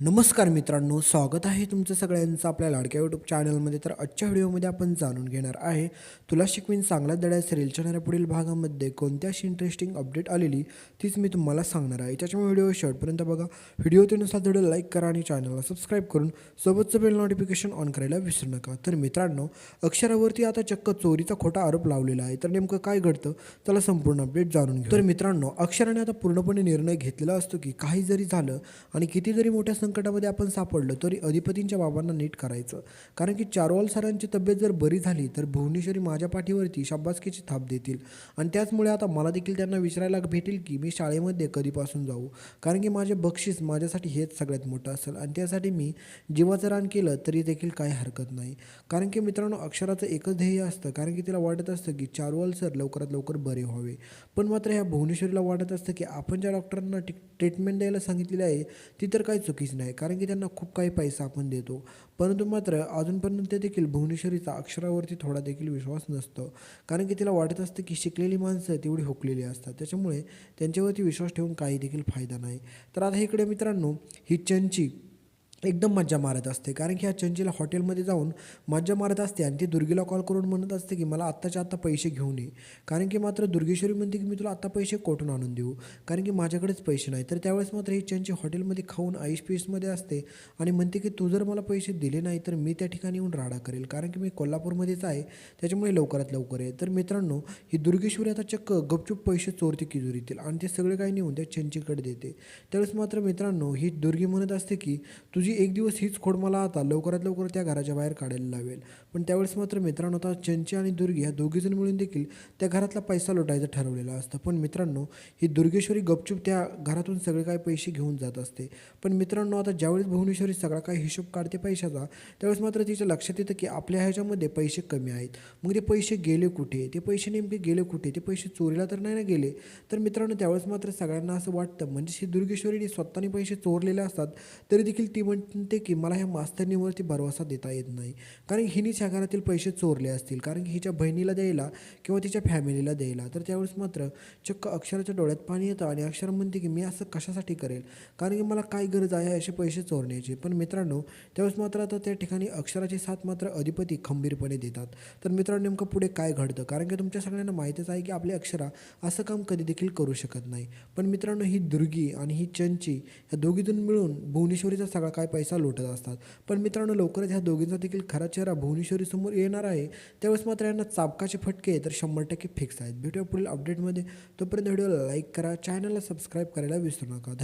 नमस्कार मित्रांनो स्वागत आहे तुमचं सगळ्यांचं आपल्या लाडक्या यूट्यूब चॅनलमध्ये तर आजच्या व्हिडिओमध्ये आपण जाणून घेणार आहे तुला शिकवीन चांगला दड्या सिरियलच्या पुढील भागामध्ये कोणत्या अशी इंटरेस्टिंग अपडेट आलेली तीच मी तुम्हाला सांगणार आहे. त्याच्यामुळे व्हिडिओ शेवटपर्यंत बघा. व्हिडिओ त्यानुसार व्हिडिओ लाईक करा आणि चॅनलला सबस्क्राईब करून सोबतचं बेल नोटिफिकेशन ऑन करायला विसरू नका. तर मित्रांनो अक्षरावरती आता चक्क चोरीचा खोटा आरोप लावलेला आहे. तर नेमकं काय घडतं त्याला संपूर्ण अपडेट जाणून घ्या तर मित्रांनो अक्षराने आता पूर्णपणे निर्णय घेतलेला असतो की काही जरी झालं आणि किती जरी मोठ्या संकटामध्ये आपण सापडलो तरी अधिपतींच्या बाबांना नीट करायचं. कारण की चारवाल सरांची तब्येत जर बरी झाली तर भुवनेश्वरी माझ्या पाठीवरती शाबासकीची थाप देतील. आणि त्याचमुळे आता मला देखील त्यांना विचारायला भेटेल की मी शाळेमध्ये कधीपासून जाऊ? कारण की माझे बक्षीस माझ्यासाठी हेच सगळ्यात मोठं असेल. आणि त्यासाठी मी जीवाचं रान केलं तरी देखील काही हरकत नाही. कारण की मित्रांनो अक्षराचं एकच ध्येय असतं. कारण की तिला वाटत असतं की चारवाल सर लवकरात लवकर बरे व्हावे. पण मात्र ह्या भुवनेश्वरीला वाटत असतं की आपण ज्या डॉक्टरांना ट्रीटमेंट द्यायला सांगितलेली आहे ती तर काही चुकीच नाही कारण की त्यांना खूप काही पैसा आपण देतो. परंतु मात्र अजूनपर्यंत देखील भुवनेश्वरीचा अक्षरावरती थोडा देखील विश्वास नसतो. कारण की तिला वाटत असतं की शिकलेली माणसं तेवढी हुकलेली असतात. त्याच्यामुळे त्यांच्यावरती विश्वास ठेवून काही देखील फायदा नाही. तर आता इकडे मित्रांनो ही चंची. एकदम मज्जा मारत असते. कारण की ह्या चंचीला हॉटेलमध्ये जाऊन मज्जा मारत असते आणि ती दुर्गीला कॉल करून म्हणत असते की मला आत्ताच्या आत्ता पैसे घेऊन ये कारण की मात्र दुर्गेश्वरी म्हणते की मी तुला आत्ता पैसे कोठून आणून देऊ? कारण की माझ्याकडेच पैसे नाही. तर त्यावेळेस मात्र ही चंची हॉटेलमध्ये खाऊन आईश पीसमध्ये असते आणि म्हणते की तू जर मला पैसे दिले नाही तर मी त्या ठिकाणी येऊन राडा करेल. कारण की मी कोल्हापूरमध्येच आहे त्याच्यामुळे लवकरात लवकर आहे. तर मित्रांनो ही दुर्गेश्वरी आता चक्क गपचूप पैसे चोरते किजोरीतील आणि ते सगळे काही नेऊन त्या चंचीकडे देते. त्यावेळेस मात्र मित्रांनो ही दुर्गी म्हणत असते की तुझी एक दिवस हीच खोड मला आता लवकरात लवकर त्या घराच्या बाहेर काढायला लावेल. पण त्यावेळेस मात्र मित्रांनो आता चंची आणि दुर्गी ह्या दोघीजण मिळून देखील त्या घरातला पैसा लुटायचं ठरवलेला असतं. पण मित्रांनो ही दुर्गेश्वरी गपचूप त्या घरातून सगळे काही पैसे घेऊन जात असते. पण मित्रांनो आता ज्यावेळेस भुवनेश्वरी सगळा काही हिशोब काढते पैशाचा त्यावेळेस मात्र तिच्या लक्षात येतं की आपल्या ह्याच्यामध्ये पैसे कमी आहेत. मग ते पैसे गेले कुठे? ते पैसे नेमके गेले कुठे? ते पैसे चोरीला तर नाही ना गेले? तर मित्रांनो त्यावेळेस मात्र सगळ्यांना असं वाटतं म्हणजे ही दुर्गेश्वरीने स्वतःने पैसे चोरलेले असतात तरी देखील ती म्हणजे म्हणते की मला ह्या मास्तरणीवरती भरवसा देता येत नाही. कारण हिनीच ह्या घरातील पैसे चोरले असतील. कारण की हिच्या बहिणीला द्यायला किंवा तिच्या फॅमिलीला द्यायला. तर त्यावेळेस मात्र चक्क अक्षराच्या डोळ्यात पाणी येतं आणि अक्षर म्हणते की मी असं कशासाठी करेल? कारण की मला काय गरज आहे असे पैसे चोरण्याची? पण मित्रांनो त्यावेळेस मात्र आता त्या ठिकाणी अक्षराची साथ मात्र अधिपती खंबीरपणे देतात. तर मित्रांनो नेमकं पुढे काय घडतं? कारण की तुमच्या सगळ्यांना माहीतच आहे की आपली अक्षरा असं काम कधी देखील करू शकत नाही. पण मित्रांनो ही दुर्गी आणि ही चंची या दोघीजण मिळून भुवनेश्वरीचा सगळा काय पैसा लुटत असतात. पण मित्रांनो लवकरच ह्या दोघींचा देखील खरा चेहरा भुवनेश्वरी समोर येणार आहे. त्यावेळेस मात्र यांना चाबकाचे फटके तर शंभर टक्के फिक्स आहेत. भेटूया पुढील अपडेटमध्ये तोपर्यंत व्हिडिओला लाईक करा चॅनलला सबस्क्राईब करायला विसरू नका.